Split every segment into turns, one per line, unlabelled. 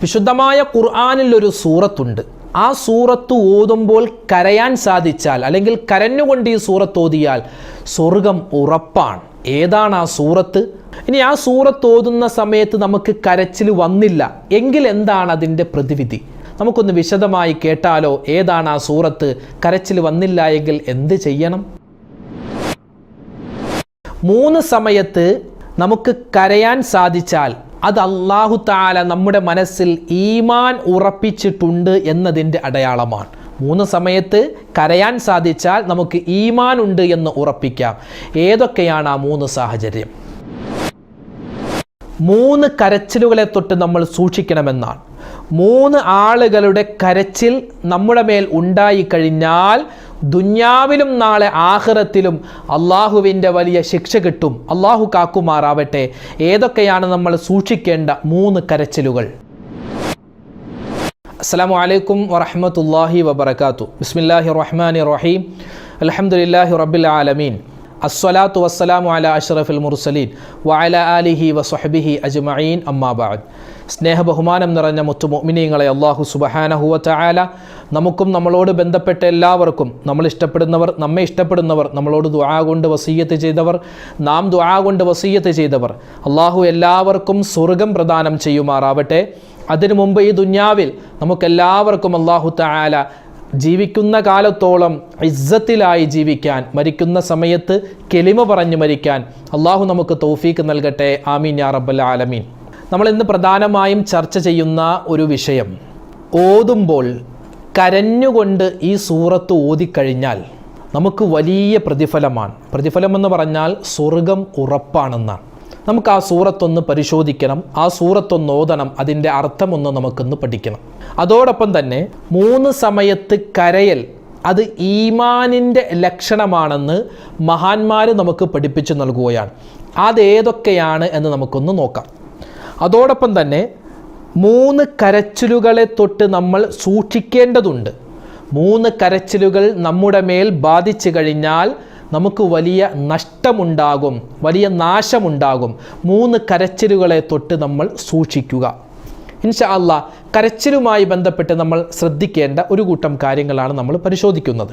വിശുദ്ധമായ ഖുർആാനിൽ ഒരു സൂറത്തുണ്ട്. ആ സൂറത്ത് ഓതുമ്പോൾ കരയാൻ സാധിച്ചാൽ അല്ലെങ്കിൽ കരഞ്ഞുകൊണ്ട് ഈ സൂറത്ത് ഓതിയാൽ സ്വർഗം ഉറപ്പാണ്. ഏതാണ് ആ സൂറത്ത്? ഇനി ആ സൂറത്ത് ഓതുന്ന സമയത്ത് നമുക്ക് കരച്ചിൽ വന്നില്ല. എങ്കിൽ എന്താണ് അതിന്റെ പ്രതിവിധി? നമുക്കൊന്ന് വിശദമായി കേട്ടാലോ ഏതാണ് ആ സൂറത്ത്? കരച്ചിൽ വന്നില്ല എങ്കിൽ എന്ത് ചെയ്യണം? മൂന്ന് സമയത്ത് നമുക്ക് കരയാൻ സാധിച്ചാൽ അത് അള്ളാഹു താല നമ്മുടെ മനസ്സിൽ ഈമാൻ ഉറപ്പിച്ചിട്ടുണ്ട് എന്നതിന്റെ അടയാളമാണ്. മൂന്ന് സമയത്ത് കരയാൻ സാധിച്ചാൽ നമുക്ക് ഈമാൻ ഉണ്ട് എന്ന് ഉറപ്പിക്കാം. ഏതൊക്കെയാണ് ആ മൂന്ന് സാഹചര്യം? മൂന്ന് കരച്ചിലുകളെ തൊട്ട് നമ്മൾ സൂക്ഷിക്കണമെന്നാണ്. മൂന്ന് ആളുകളുടെ കരച്ചിൽ നമ്മുടെ മേൽ ഉണ്ടായിക്കഴിഞ്ഞാൽ ദുന്യാവിലും നാളെ ആഹ്റത്തിലും അള്ളാഹുവിന്റെ വലിയ ശിക്ഷ കിട്ടും. അള്ളാഹു കാക്കുമാറാവട്ടെ. ഏതൊക്കെയാണ് നമ്മൾ സൂക്ഷിക്കേണ്ട മൂന്ന് കരച്ചിലുകൾ? അസ്സാം വലൈക്കും വറഹമത്തല്ലാഹി വബർക്കാത്തു ബിസ്മില്ലാഹി റഹ്മാൻ റഹീം. അലഹമുല്ലാഹി റബ്ബിൽ ആലമീൻ. അസ്വലാത്തു വസ്സലാമു അല അഷ്റഫുൽ മുർസലീൻ വഅല ആലിഹി വസ്വഹബിഹി അജ്മഈൻ. അമ്മാബാദ് സ്നേഹ ബഹുമാനം നിറഞ്ഞ മുത്തു മുഅ്മിനീങ്ങളെ അള്ളാഹു സുബഹാനഹുവ തആല നമുക്കും നമ്മളോട് ബന്ധപ്പെട്ട എല്ലാവർക്കും നമ്മൾ ഇഷ്ടപ്പെടുന്നവർ നമ്മെ ഇഷ്ടപ്പെടുന്നവർ നമ്മളോട് ദുആ കൊണ്ട് വസീയത്ത് ചെയ്തവർ നാം ദുആ കൊണ്ട് വസീയത്ത് ചെയ്തവർ അള്ളാഹു എല്ലാവർക്കും സ്വർഗം പ്രദാനം ചെയ്യുമാറാവട്ടെ. അതിനു മുമ്പ് ഈ ദുന്യാവിൽ നമുക്കെല്ലാവർക്കും അള്ളാഹു തആല ജീവിക്കുന്ന കാലത്തോളം ഇസ്സത്തിലായി ജീവിക്കാൻ മരിക്കുന്ന സമയത്ത് കെളിമ പറഞ്ഞു മരിക്കാൻ അള്ളാഹു നമുക്ക് തൗഫീക്ക് നൽകട്ടെ. ആമീൻ യാ റബ്ബൽ ആലമീൻ. നമ്മൾ ഇന്ന് പ്രധാനമായും ചർച്ച ചെയ്യുന്ന ഒരു വിഷയം. ഓതുമ്പോൾ കരഞ്ഞുകൊണ്ട് ഈ സൂറത്ത് ഓതിക്കഴിഞ്ഞാൽ നമുക്ക് വലിയ പ്രതിഫലമാണ്. പ്രതിഫലം എന്ന് പറഞ്ഞാൽ സ്വർഗം ഉറപ്പാണെന്നാണ്. നമുക്ക് ആ സൂറത്തൊന്ന് പരിശോധിക്കണം ആ സൂറത്തൊന്ന് ഓതണം അതിന്റെ അർത്ഥമൊന്ന് നമുക്കൊന്ന് പഠിക്കണം. അതോടൊപ്പം തന്നെ മൂന്ന് സമയത്ത് കരയൽ അത് ഈമാനിന്റെ ലക്ഷണമാണെന്ന് മഹാന്മാർ നമുക്ക് പഠിപ്പിച്ചു നൽകുകയാണ്. അതേതൊക്കെയാണ് എന്ന് നമുക്കൊന്ന് നോക്കാം. അതോടൊപ്പം തന്നെ മൂന്ന് കരച്ചിലുകളെ തൊട്ട് നമ്മൾ സൂക്ഷിക്കേണ്ടതുണ്ട്. മൂന്ന് കരച്ചിലുകൾ നമ്മുടെ മേൽ ബാധിച്ചു കഴിഞ്ഞാൽ നമുക്ക് വലിയ നഷ്ടമുണ്ടാകും വലിയ നാശമുണ്ടാകും. മൂന്ന് കരച്ചിലുകളെ തൊട്ട് നമ്മൾ സൂക്ഷിക്കുക. ഇൻഷാ അല്ല കരച്ചിലുമായി ബന്ധപ്പെട്ട് നമ്മൾ ശ്രദ്ധിക്കേണ്ട ഒരു കൂട്ടം കാര്യങ്ങളാണ് നമ്മൾ പരിശോധിക്കുന്നത്.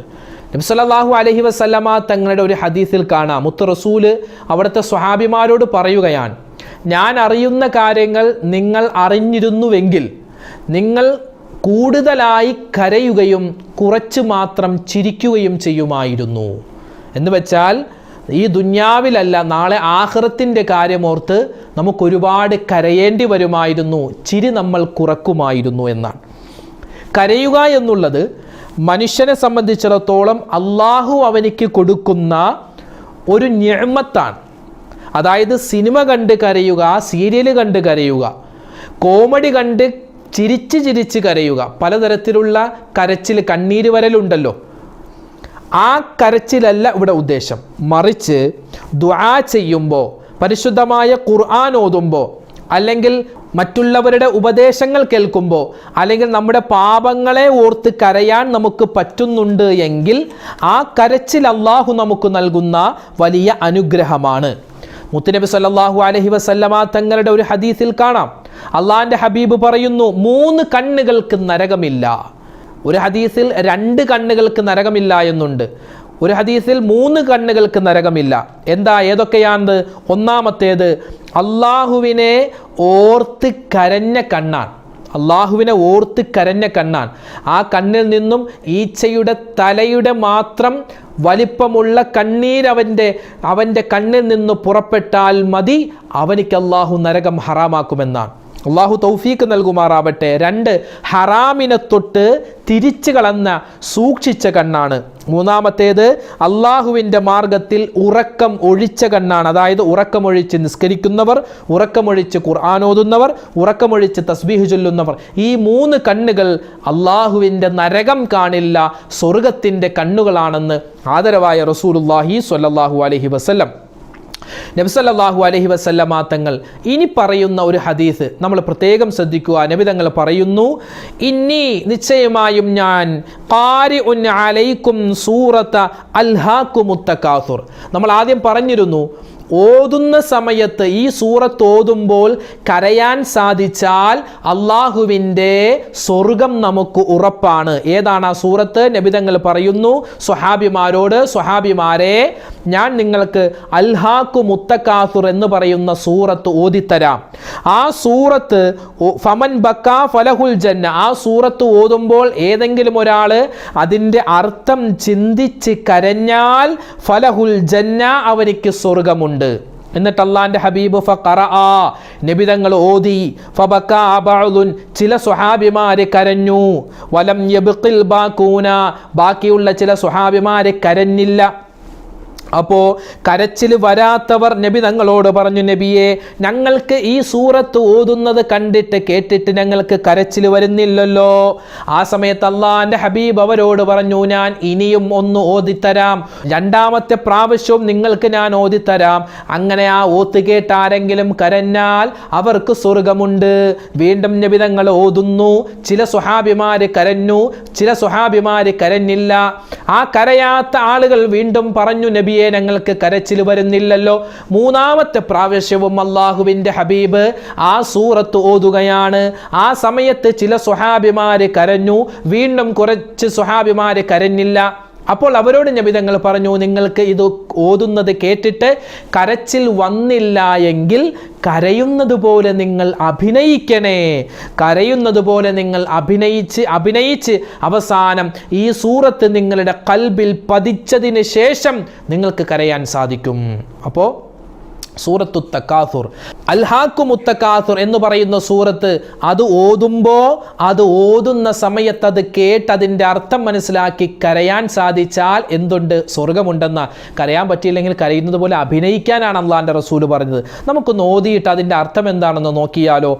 നബ്സല്ലാഹു അലഹി വസ്ലമ തങ്ങളുടെ ഒരു ഹദീസിൽ കാണാം. മുത്ത് റസൂൽ അവിടുത്തെ സ്വഹാബിമാരോട് പറയുകയാണ് ഞാൻ അറിയുന്ന കാര്യങ്ങൾ നിങ്ങൾ അറിഞ്ഞിരുന്നുവെങ്കിൽ നിങ്ങൾ കൂടുതലായി കരയുകയും കുറച്ച് മാത്രം ചിരിക്കുകയും ചെയ്യുമായിരുന്നു. എന്ന് വെച്ചാൽ ഈ ദുന്യാവിലല്ല നാളെ ആഹ്റത്തിന്റെ കാര്യമോർത്ത് നമുക്കൊരുപാട് കരയേണ്ടി വരുമായിരുന്നു ചിരി നമ്മൾ കുറക്കുമായിരുന്നു എന്നാണ്. കരയുക എന്നുള്ളത് മനുഷ്യനെ സംബന്ധിച്ചിടത്തോളം അള്ളാഹു അവനിക്ക് കൊടുക്കുന്ന ഒരു ഞെമത്താണ്. അതായത് സിനിമ കണ്ട് കരയുക സീരിയൽ കണ്ട് കരയുക കോമഡി കണ്ട് ചിരിച്ച് ചിരിച്ച് കരയുക പലതരത്തിലുള്ള കരച്ചിൽ കണ്ണീര് വരലുണ്ടല്ലോ. ആ കരച്ചിലല്ല ഇവിടെ ഉദ്ദേശം. മറിച്ച് ദ്വാ ചെയ്യുമ്പോൾ പരിശുദ്ധമായ ഖുർആൻ ഓതുമ്പോൾ അല്ലെങ്കിൽ മറ്റുള്ളവരുടെ ഉപദേശങ്ങൾ കേൾക്കുമ്പോൾ അല്ലെങ്കിൽ നമ്മുടെ പാപങ്ങളെ ഓർത്ത് കരയാൻ നമുക്ക് പറ്റുന്നുണ്ട് എങ്കിൽ ആ കരച്ചിൽ അള്ളാഹു നമുക്ക് നൽകുന്ന വലിയ അനുഗ്രഹമാണ്. മുത്തുനബി സല്ലാഹു അലഹി വസല്ലമ തങ്ങളുടെ ഒരു ഹദീസിൽ കാണാം. അള്ളാഹിന്റെ ഹബീബ് പറയുന്നു മൂന്ന് കണ്ണുകൾക്ക് നരകമില്ല. ഒരു ഹദീസിൽ രണ്ട് കണ്ണുകൾക്ക് നരകമില്ല എന്നുണ്ട്. ഒരു ഹദീസിൽ മൂന്ന് കണ്ണുകൾക്ക് നരകമില്ല. എന്താ ഏതൊക്കെയാണ് ഒന്നാമത്തേത് അള്ളാഹുവിനെ ഓർത്ത് കരഞ്ഞ കണ്ണാണ് അള്ളാഹുവിനെ ഓർത്ത് കരഞ്ഞ കണ്ണാണ് ആ കണ്ണിൽ നിന്നും ഈച്ചയുടെ തലയുടെ മാത്രം വലിപ്പമുള്ള കണ്ണീരവന്റെ അവന്റെ കണ്ണിൽ നിന്ന് പുറപ്പെട്ടാൽ മതി. അവനിക്ക് അള്ളാഹു നരകം ഹറാമാക്കുമെന്നാണ്. അള്ളാഹു തൗഫീക്ക് നൽകുമാറാവട്ടെ. രണ്ട് ഹറാമിനെ തൊട്ട് തിരിച്ചു കളന്ന സൂക്ഷിച്ച കണ്ണാണ്. മൂന്നാമത്തേത് അള്ളാഹുവിന്റെ മാർഗത്തിൽ ഉറക്കം ഒഴിച്ച കണ്ണാണ്. അതായത് ഉറക്കമൊഴിച്ച് നിസ്കരിക്കുന്നവർ ഉറക്കമൊഴിച്ച് ഖുർആാനോതുന്നവർ ഉറക്കമൊഴിച്ച് തസ്ബീഹ് ചൊല്ലുന്നവർ. ഈ മൂന്ന് കണ്ണുകൾ അള്ളാഹുവിന്റെ നരകം കാണില്ല സ്വർഗത്തിന്റെ കണ്ണുകളാണെന്ന് ആദരവായ റസൂലുല്ലാഹി സ്വല്ലല്ലാഹു അലഹി വസല്ലം. നബ്സല്ലാഹു അലഹി വസല്ലമ തങ്ങൾ ഇനി പറയുന്ന ഒരു ഹദീസ് നമ്മൾ പ്രത്യേകം ശ്രദ്ധിക്കുക. നബി തങ്ങൾ പറയുന്നു ഇനി നിശ്ചയമായും ഞാൻ അലൈക്കും സൂറത്ത് നമ്മൾ ആദ്യം പറഞ്ഞിരുന്നു ഓതുന്ന സമയത്ത് ഈ സൂറത്ത് ഓതുമ്പോൾ കരയാൻ സാധിച്ചാൽ അള്ളാഹുവിന്റെ സ്വർഗം നമുക്ക് ഉറപ്പാണ്. ഏതാണ് ആ സൂറത്ത്? നബിതങ്ങൾ പറയുന്നു സ്വഹാബിമാരോട് സ്വഹാബിമാരെ ഞാൻ നിങ്ങൾക്ക് അൽഹാക്കു മുത്തക്കാസുർ എന്ന് പറയുന്ന സൂറത്ത് ഓതിത്തരാം. ആ സൂറത്ത് ഫമൻ ബക്ക ഫലഹുൽ ജന്ന. ആ സൂറത്ത് ഓതുമ്പോൾ ഏതെങ്കിലും ഒരാൾ അതിന്റെ അർത്ഥം ചിന്തിച്ച് കരഞ്ഞാൽ ഫലഹുൽ ജന്ന അവനിക്ക് സ്വർഗമുണ്ട്. എന്നിട്ട് അള്ളാന്റെ ഹബീബ് ഫഖറ നബിതങ്ങൾ ഓതി ഫബക്ക ബഅദുൻ ചില സുഹാബിമാരെ കരഞ്ഞു. വലം ബാക്കൂന ബാക്കിയുള്ള ചില സുഹാബിമാരെ കരഞ്ഞില്ല. അപ്പോ കരച്ചിൽ വരാത്തവർ നബി തങ്ങളോട് പറഞ്ഞു നബിയെ ഞങ്ങൾക്ക് ഈ സൂറത്ത് ഓതുന്നത് കണ്ടിട്ട് കേട്ടിട്ട് ഞങ്ങൾക്ക് കരച്ചിൽ വരുന്നില്ലല്ലോ. ആ സമയത്ത് അള്ളാന്റെ ഹബീബ് അവരോട് പറഞ്ഞു ഞാൻ ഇനിയും ഒന്ന് ഓതിത്തരാം. രണ്ടാമത്തെ പ്രാവശ്യവും നിങ്ങൾക്ക് ഞാൻ ഓതിത്തരാം. അങ്ങനെ ആ ഓത്ത് കേട്ട് ആരെങ്കിലും കരഞ്ഞാൽ അവർക്ക് സ്വർഗമുണ്ട്. വീണ്ടും നബി തങ്ങൾ ഓതുന്നു. ചില സുഹാബിമാര് കരഞ്ഞു ചില സുഹാബിമാര് കരഞ്ഞില്ല. ആ കരയാത്ത ആളുകൾ വീണ്ടും പറഞ്ഞു നബിയെ ഞങ്ങൾക്ക് കരച്ചിൽ വരുന്നില്ലല്ലോ. മൂന്നാമത്തെ പ്രാവശ്യവും അള്ളാഹുവിന്റെ ഹബീബ് ആ സൂറത്ത് ഓതുകയാണ്. ആ സമയത്ത് ചില സുഹാബിമാര് കരഞ്ഞു. വീണ്ടും കുറച്ച് സുഹാബിമാര് കരഞ്ഞില്ല. അപ്പോൾ അവരോട് നബിതങ്ങൾ പറഞ്ഞു നിങ്ങൾക്ക് ഇത് ഓതുന്നത് കേട്ടിട്ട് കരച്ചിൽ വന്നില്ല എങ്കിൽ കരയുന്നത് പോലെ നിങ്ങൾ അഭിനയിക്കണേ. കരയുന്നത് പോലെ നിങ്ങൾ അഭിനയിച്ച് അഭിനയിച്ച് അവസാനം ഈ സൂറത്ത് നിങ്ങളുടെ കൽബിൽ പതിച്ചതിന് ശേഷം നിങ്ങൾക്ക് കരയാൻ സാധിക്കും. അപ്പോൾ സൂറത്തു തക്കാസുർ അൽഹാക്കു മുത്തക്കാസുർ എന്ന് പറയുന്ന സൂറത്ത് അത് ഓതുമ്പോൾ അത് ഓതുന്ന സമയത്ത് അത് കേട്ട് അതിന്റെ അർത്ഥം മനസ്സിലാക്കി കരയാൻ സാധിച്ചാൽ എന്തുണ്ട്? സ്വർഗമുണ്ടെന്ന. കരയാൻ പറ്റിയില്ലെങ്കിൽ കരയുന്നത് പോലെ അഭിനയിക്കാനാണ് അള്ളാന്റെ റസൂൽ പറഞ്ഞത്. നമുക്കൊന്ന് ഓതിയിട്ട് അതിന്റെ അർത്ഥം എന്താണെന്ന് നോക്കിയാലോ.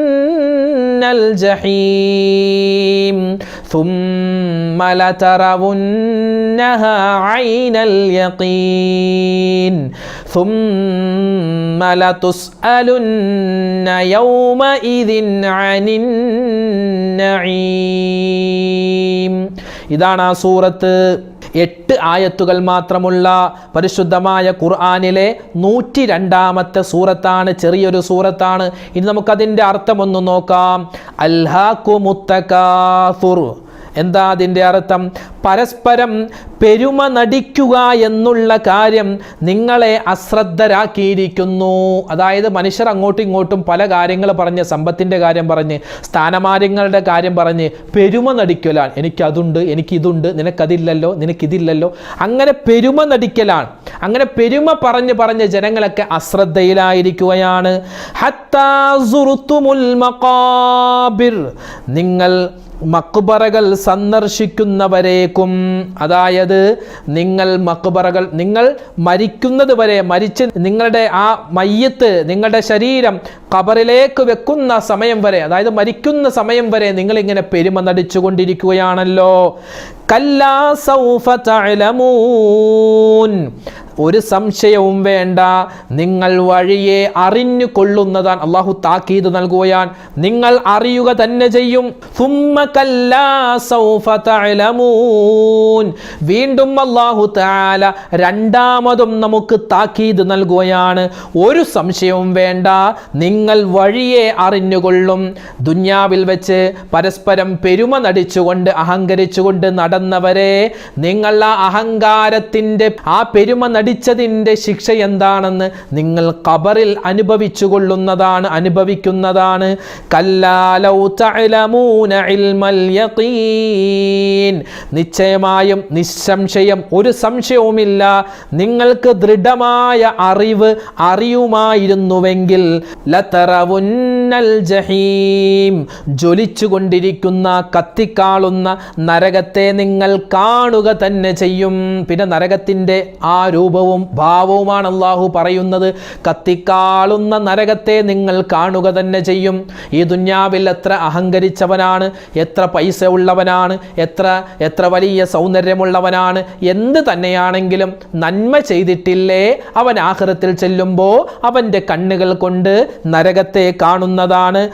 الجحيم ثم لترونها عين اليقين ثم لتسألن يومئذ عن النعيم ഇതാണ് ആ സൂറത്ത് എട്ട് ആയത്തുകൾ മാത്രമുള്ള പരിശുദ്ധമായ ഖുർആാനിലെ നൂറ്റി രണ്ടാമത്തെ സൂറത്താണ് ചെറിയൊരു സൂറത്താണ്. ഇനി നമുക്കതിന്റെ അർത്ഥമൊന്ന് നോക്കാം. അൽഹാഖു മുത്തക്കാഫുർ എന്താ അതിന്റെ അർത്ഥം? പരസ്പരം പെരുമ നടിക്കുക എന്നുള്ള കാര്യം നിങ്ങളെ അശ്രദ്ധരാക്കിയിരിക്കുന്നു. അതായത് മനുഷ്യർ അങ്ങോട്ടും ഇങ്ങോട്ടും പല കാര്യങ്ങൾ പറഞ്ഞ് സമ്പത്തിന്റെ കാര്യം പറഞ്ഞ് സ്ഥാനമാനങ്ങളുടെ കാര്യം പറഞ്ഞ് പെരുമ നടിക്കലാണ് എനിക്കതുണ്ട് എനിക്കിതുണ്ട് നിനക്കതില്ലല്ലോ നിനക്കിതില്ലല്ലോ. അങ്ങനെ പെരുമ നടിക്കലാണ് അങ്ങനെ പെരുമ പറഞ്ഞ് പറഞ്ഞ് ജനങ്ങളൊക്കെ അശ്രദ്ധയിലായിരിക്കുകയാണ്. നിങ്ങൾ മക്ബറകൾ സന്ദർശിക്കുന്നവരേക്കും. അതായത് നിങ്ങൾ മക്ബറകൾ നിങ്ങൾ മരിക്കുന്നത് വരെ മരിച്ച് നിങ്ങളുടെ ആ മയ്യത്ത് നിങ്ങളുടെ ശരീരം കബറിലേക്ക് വെക്കുന്ന സമയം വരെ അതായത് മരിക്കുന്ന സമയം വരെ നിങ്ങൾ ഇങ്ങനെ പെരുമ നടിച്ചുകൊണ്ടിരിക്കുകയാണല്ലോ. കല്ലാ ഒരു സംശയവും വേണ്ട. നിങ്ങൾ വഴിയെ അറിഞ്ഞു കൊള്ളുന്നതാണ് അള്ളാഹു താക്കീത് നൽകുകയാൻ നിങ്ങൾ അറിയുക തന്നെ ചെയ്യും. വീണ്ടും അള്ളാഹു താല രണ്ടാമതും നമുക്ക് താക്കീത് നൽകുകയാണ്. ഒരു സംശയവും വേണ്ട. നിങ്ങൾ വഴിയെ അറിഞ്ഞുകൊള്ളും. ദുന്യാവിൽ വെച്ച് പരസ്പരം പെരുമ നടിച്ചുകൊണ്ട് അഹങ്കരിച്ചുകൊണ്ട് നടന്നവരെ നിങ്ങൾ ആ അഹങ്കാരത്തിന്റെ ആ പെരുമ നടിച്ചതിന്റെ ശിക്ഷ എന്താണെന്ന് നിങ്ങൾ കബറിൽ അനുഭവിച്ചു കൊള്ളുന്നതാണ് അനുഭവിക്കുന്നതാണ് നിശ്ചയമായും നിസ്സംശയം ഒരു സംശയവുമില്ല. നിങ്ങൾക്ക് ദൃഢമായ അറിവ് അറിയുമായിരുന്നുവെങ്കിൽ ലതറവുന്നൽ ജഹീം. ജ്വലിച്ചുകൊണ്ടിരിക്കുന്ന കത്തിക്കാളുന്ന നരകത്തെ നിങ്ങൾ കാണുക തന്നെ ചെയ്യും. പിന്നെ നരകത്തിന്റെ ആ രൂപ രൂപവും ഭാവവുമാണ് അള്ളാഹു പറയുന്നത്. കത്തിക്കാളുന്ന നരകത്തെ നിങ്ങൾ കാണുക തന്നെ ചെയ്യും. ഈ ദുന്യാവിൽ എത്ര അഹങ്കരിച്ചവനാണ് എത്ര പൈസ ഉള്ളവനാണ് എത്ര എത്ര വലിയ സൗന്ദര്യമുള്ളവനാണ് എന്ത് തന്നെയാണെങ്കിലും നന്മ ചെയ്തിട്ടില്ലേ? അവൻ ആഹൃത്തിൽ ചെല്ലുമ്പോൾ അവന്റെ കണ്ണുകൾ കൊണ്ട് നരകത്തെ കാണുന്നതാണ്.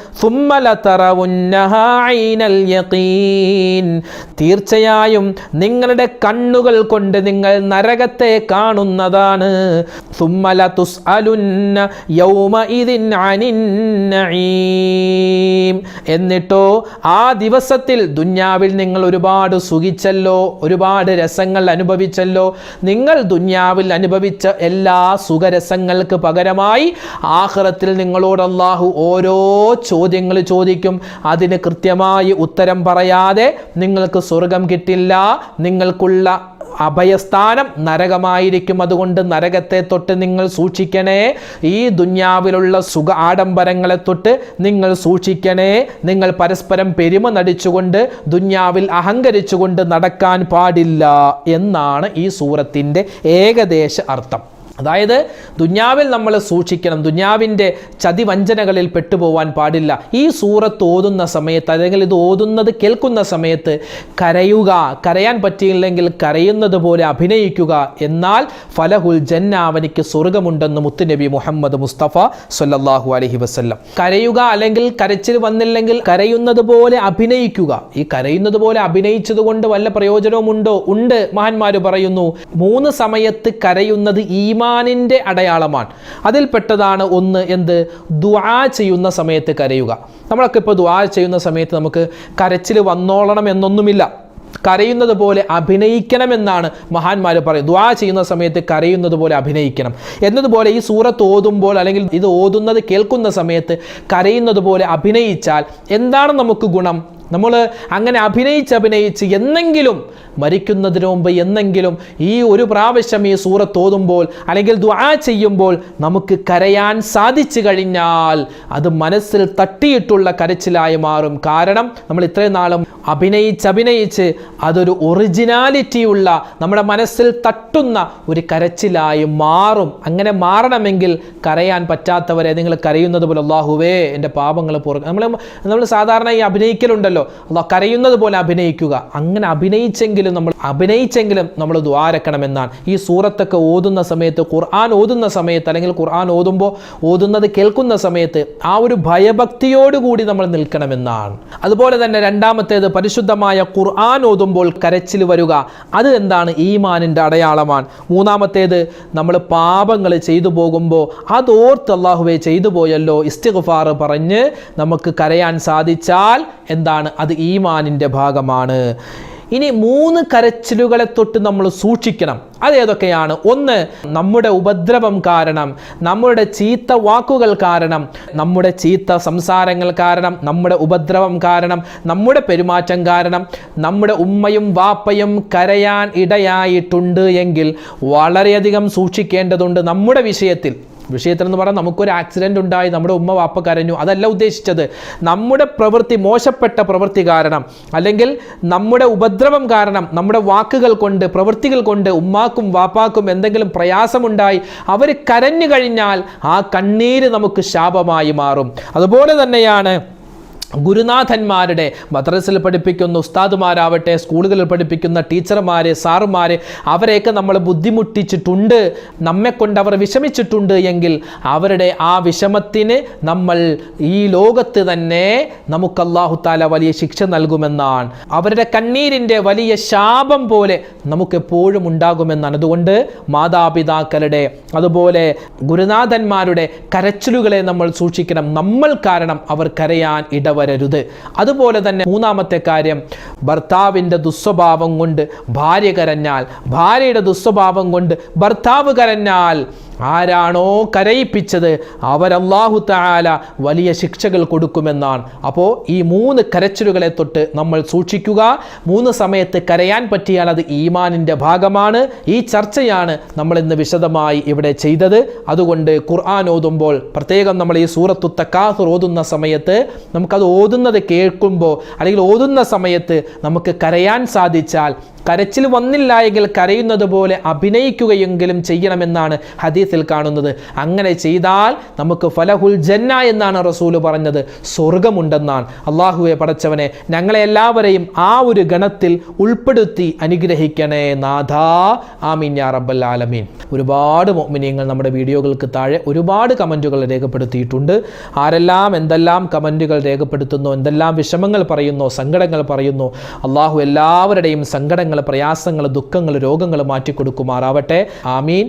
തീർച്ചയായും നിങ്ങളുടെ കണ്ണുകൾ കൊണ്ട് നിങ്ങൾ നരകത്തെ കാണുന്നതാണ്. എന്നിട്ടോ ആ ദിവസത്തിൽ ദുന്യാവിൽ നിങ്ങൾ ഒരുപാട് സുഖിച്ചല്ലോ ഒരുപാട് രസങ്ങൾ അനുഭവിച്ചല്ലോ. നിങ്ങൾ ദുന്യാവിൽ അനുഭവിച്ച എല്ലാ സുഖരസങ്ങൾക്ക് പകരമായി ആഹ്റത്തിൽ നിങ്ങളോട് അള്ളാഹു ഓരോ ചോദ്യങ്ങൾ ചോദിക്കും. അതിന് കൃത്യമായി ഉത്തരം പറയാതെ നിങ്ങൾക്ക് സ്വർഗം കിട്ടില്ല നിങ്ങൾക്കുള്ള അഭയസ്ഥാനം നരകമായിരിക്കും. അതുകൊണ്ട് നരകത്തെ തൊട്ട് നിങ്ങൾ സൂക്ഷിക്കണേ. ഈ ദുന്യാവിലുള്ള സുഖ ആഡംബരങ്ങളെ തൊട്ട് നിങ്ങൾ സൂക്ഷിക്കണേ. നിങ്ങൾ പരസ്പരം പെരുമ നടിച്ചുകൊണ്ട് ദുന്യാവിൽ അഹങ്കരിച്ചുകൊണ്ട് നടക്കാൻ പാടില്ല എന്നാണ് ഈ സൂറത്തിന്റെ ഏകദേശ അർത്ഥം. അതായത് ദുന്യാവിൽ നമ്മൾ സൂക്ഷിക്കണം. ദുന്യാവിന്റെ ചതിവഞ്ചനകളിൽ പെട്ടുപോവാൻ പാടില്ല. ഈ സൂറത്ത് ഓതുന്ന സമയത്ത് അല്ലെങ്കിൽ ഇത് ഓതുന്നത് കേൾക്കുന്ന സമയത്ത് കരയുക. കരയാൻ പറ്റിയില്ലെങ്കിൽ കരയുന്നത് പോലെ അഭിനയിക്കുക. എന്നാൽ ഫലഹുൽ ജന്ന അവനിക്ക് സ്വർഗമുണ്ടെന്ന് മുത്തുനബി മുഹമ്മദ് മുസ്തഫ സല്ലല്ലാഹു അലഹി വസ്ല്ലം. കരയുക അല്ലെങ്കിൽ കരച്ചിൽ വന്നില്ലെങ്കിൽ കരയുന്നത് പോലെ അഭിനയിക്കുക. ഈ കരയുന്നത് പോലെ അഭിനയിച്ചത് കൊണ്ട് വല്ല പ്രയോജനവുമുണ്ടോ? ഉണ്ട്. മഹാന്മാർ പറയുന്നു മൂന്ന് സമയത്ത് കരയുന്നത് ഈമാനിന്റെ അടയാളമാണ്. അതിൽപ്പെട്ടതാണ് ഒന്ന് എന്ത്? ദുആ ചെയ്യുന്ന സമയത്ത് കരയുക. നമ്മളൊക്കെ ഇപ്പോൾ ദുആ ചെയ്യുന്ന സമയത്ത് നമുക്ക് കരച്ചിൽ വന്നോളണം എന്നൊന്നുമില്ല. കരയുന്നത് പോലെ അഭിനയിക്കണമെന്നാണ് മഹാന്മാർ പറയുന്നത്. ദ്വാ ചെയ്യുന്ന സമയത്ത് കരയുന്നത് പോലെ അഭിനയിക്കണം. എന്നതുപോലെ ഈ സൂറത്ത് ഓതുമ്പോൾ അല്ലെങ്കിൽ ഇത് ഓതുന്നത് കേൾക്കുന്ന സമയത്ത് കരയുന്നത് പോലെ അഭിനയിച്ചാൽ എന്താണ് നമുക്ക് ഗുണം? നമ്മൾ അങ്ങനെ അഭിനയിച്ച് അഭിനയിച്ച് എന്നെങ്കിലും മരിക്കുന്നതിന് മുമ്പ് എന്നെങ്കിലും ഈ ഒരു പ്രാവശ്യം ഈ സൂറത്ത് ഓതുമ്പോൾ അല്ലെങ്കിൽ ദ്വാ ചെയ്യുമ്പോൾ നമുക്ക് കരയാൻ സാധിച്ചു കഴിഞ്ഞാൽ അത് മനസ്സിൽ തട്ടിയിട്ടുള്ള കരച്ചിലായി മാറും. കാരണം നമ്മൾ ഇത്രയും നാളും അഭിനയിച്ച് അഭിനയിച്ച് അതൊരു ഒറിജിനാലിറ്റിയുള്ള നമ്മുടെ മനസ്സിൽ തട്ടുന്ന ഒരു കരച്ചിലായി മാറും. അങ്ങനെ മാറണമെങ്കിൽ കരയാൻ പറ്റാത്തവരെ നിങ്ങൾ കരയുന്നത് പോലെ അള്ളാഹുവേ എന്റെ പാപങ്ങൾ പുറ നമ്മൾ നമ്മൾ സാധാരണ ഈ അഭിനയിക്കലുണ്ടല്ലോ. അള്ളാഹ് കരയുന്നത് പോലെ അഭിനയിക്കുക. അങ്ങനെ അഭിനയിച്ചെങ്കിലും നമ്മൾ അഭിനയിച്ചെങ്കിലും നമ്മൾ ദ്വാരക്കണമെന്നാണ്. ഈ സൂറത്തൊക്കെ ഓതുന്ന സമയത്ത് ഖുർആൻ ഓതുന്ന സമയത്ത് അല്ലെങ്കിൽ ഖുർആൻ ഓതുമ്പോൾ ഓതുന്നത് കേൾക്കുന്ന സമയത്ത് ആ ഒരു ഭയഭക്തിയോടുകൂടി നമ്മൾ നിൽക്കണമെന്നാണ്. അതുപോലെ തന്നെ രണ്ടാമത്തേത് പരിശുദ്ധമായ ഖുർആൻ ഓതുമ്പോൾ കരച്ചിൽ വരിക. അത് എന്താണ്? ഈമാനിന്റെ അടയാളമാണ്. മൂന്നാമത്തേത് നമ്മൾ പാപങ്ങൾ ചെയ്തു പോകുമ്പോൾ അതോർത്ത് അള്ളാഹുവെ ചെയ്തു പോയല്ലോ. ഇസ്തിഗ്ഫാർ പറഞ്ഞ് നമുക്ക് കരയാൻ സാധിച്ചാൽ എന്താണ്? അത് ഈമാനിന്റെ ഭാഗമാണ്. ഇനി മൂന്ന് കരച്ചിലുകളെ തൊട്ട് നമ്മൾ സൂക്ഷിക്കണം. അതേതൊക്കെയാണ് ഒന്ന് നമ്മുടെ ഉപദ്രവം കാരണം നമ്മുടെ ചീത്ത വാക്കുകൾ കാരണം നമ്മുടെ ചീത്ത സംസാരങ്ങൾ കാരണം നമ്മുടെ ഉപദ്രവം കാരണം നമ്മുടെ പെരുമാറ്റം കാരണം നമ്മുടെ ഉമ്മയും വാപ്പയും കരയാൻ ഇടയായിട്ടുണ്ട് എങ്കിൽ വളരെയധികം സൂക്ഷിക്കേണ്ടതുണ്ട് നമ്മുടെ വിഷയത്തിൽ. വിഷയത്തിൽ എന്ന് പറഞ്ഞാൽ നമുക്കൊരു ആക്സിഡന്റ് ഉണ്ടായി നമ്മുടെ ഉമ്മ വാപ്പ കരഞ്ഞു. അതല്ല ഉദ്ദേശിച്ചത്. നമ്മുടെ പ്രവൃത്തി മോശപ്പെട്ട പ്രവൃത്തി കാരണം അല്ലെങ്കിൽ നമ്മുടെ ഉപദ്രവം കാരണം നമ്മുടെ വാക്കുകൾ കൊണ്ട് പ്രവൃത്തികൾ കൊണ്ട് ഉമ്മാക്കും വാപ്പാക്കും എന്തെങ്കിലും പ്രയാസമുണ്ടായി അവർ കരഞ്ഞു കഴിഞ്ഞാൽ ആ കണ്ണീര് നമുക്ക് ശാപമായി മാറും. അതുപോലെ തന്നെയാണ് ഗുരുനാഥന്മാരുടെ മദ്രസിൽ പഠിപ്പിക്കുന്ന ഉസ്താദുമാരാവട്ടെ സ്കൂളുകളിൽ പഠിപ്പിക്കുന്ന ടീച്ചർമാർ സാറുമാരെ അവരെയൊക്കെ നമ്മൾ ബുദ്ധിമുട്ടിച്ചിട്ടുണ്ട് നമ്മെ കൊണ്ട് അവർ വിഷമിച്ചിട്ടുണ്ട് എങ്കിൽ അവരുടെ ആ വിഷമത്തിന് നമ്മൾ ഈ ലോകത്ത് തന്നെ നമുക്ക് അള്ളാഹു താല വലിയ ശിക്ഷ നൽകുമെന്നാണ്. അവരുടെ കണ്ണീരിന്റെ വലിയ ശാപം പോലെ നമുക്ക് എപ്പോഴും ഉണ്ടാകുമെന്നാണ്. അതുകൊണ്ട് മാതാപിതാക്കളുടെ അതുപോലെ ഗുരുനാഥന്മാരുടെ കരച്ചിലുകളെ നമ്മൾ സൂക്ഷിക്കണം. നമ്മൾ കാരണം അവർ കരയാൻ ഇടവരരുത് അതുപോലെ തന്നെ മൂന്നാമത്തെ കാര്യം ഭർത്താവിന്റെ ദുസ്വഭാവം കൊണ്ട് ഭാര്യ കരഞ്ഞാൽ ഭാര്യയുടെ ദുസ്വഭാവം കൊണ്ട് ഭർത്താവ് കരഞ്ഞാൽ ആരാണോ കരയിപ്പിച്ചത് അവരല്ലാഹു താല വലിയ ശിക്ഷകൾ കൊടുക്കുമെന്നാണ്. അപ്പോൾ ഈ മൂന്ന് കരച്ചിലുകളെ തൊട്ട് നമ്മൾ സൂക്ഷിക്കുക. മൂന്ന് സമയത്ത് കരയാൻ പറ്റിയാൽ അത് ഈമാനിന്റെ ഭാഗമാണ്. ഈ ചർച്ചയാണ് നമ്മൾ ഇന്ന് വിശദമായി ഇവിടെ ചെയ്തത്. അതുകൊണ്ട് ഖുർആൻ ഓതുമ്പോൾ പ്രത്യേകം നമ്മൾ ഈ സൂറത്തു തക്കാഹുർ ഓതുന്ന സമയത്ത് നമുക്കത് ഓതുന്നത് കേൾക്കുമ്പോൾ അല്ലെങ്കിൽ ഓതുന്ന സമയത്ത് നമുക്ക് കരയാൻ സാധിച്ചാൽ കരച്ചിൽ വന്നില്ല എങ്കിൽ കരയുന്നത് പോലെ അഭിനയിക്കുകയെങ്കിലും ചെയ്യണമെന്നാണ് ഹദീസിൽ കാണുന്നത്. അങ്ങനെ ചെയ്താൽ നമുക്ക് ഫലഹുൽ ജന്ന എന്നാണ് റസൂൽ പറഞ്ഞത്. സ്വർഗമുണ്ടെന്നാണ്. അള്ളാഹുവെ പടച്ചവനെ ഞങ്ങളെ എല്ലാവരെയും ആ ഒരു ഗണത്തിൽ ഉൾപ്പെടുത്തി അനുഗ്രഹിക്കണേ നാഥാ. ആമീൻ യാ റബ്ബൽ ആലമീൻ. ഒരുപാട് മോമിനിയങ്ങൾ നമ്മുടെ വീഡിയോകൾക്ക് താഴെ ഒരുപാട് കമന്റുകൾ രേഖപ്പെടുത്തിയിട്ടുണ്ട്. ആരെല്ലാം എന്തെല്ലാം കമന്റുകൾ രേഖപ്പെടുത്തുന്നു എന്തെല്ലാം വിഷമങ്ങൾ പറയുന്നു സങ്കടങ്ങൾ പറയുന്നു അള്ളാഹു എല്ലാവരുടെയും സങ്കടങ്ങൾ പ്രയാസങ്ങൾ ദുഃഖങ്ങൾ രോഗങ്ങൾ മാറ്റിക്കൊടുക്കുമാറാവട്ടെ. ആമീൻ.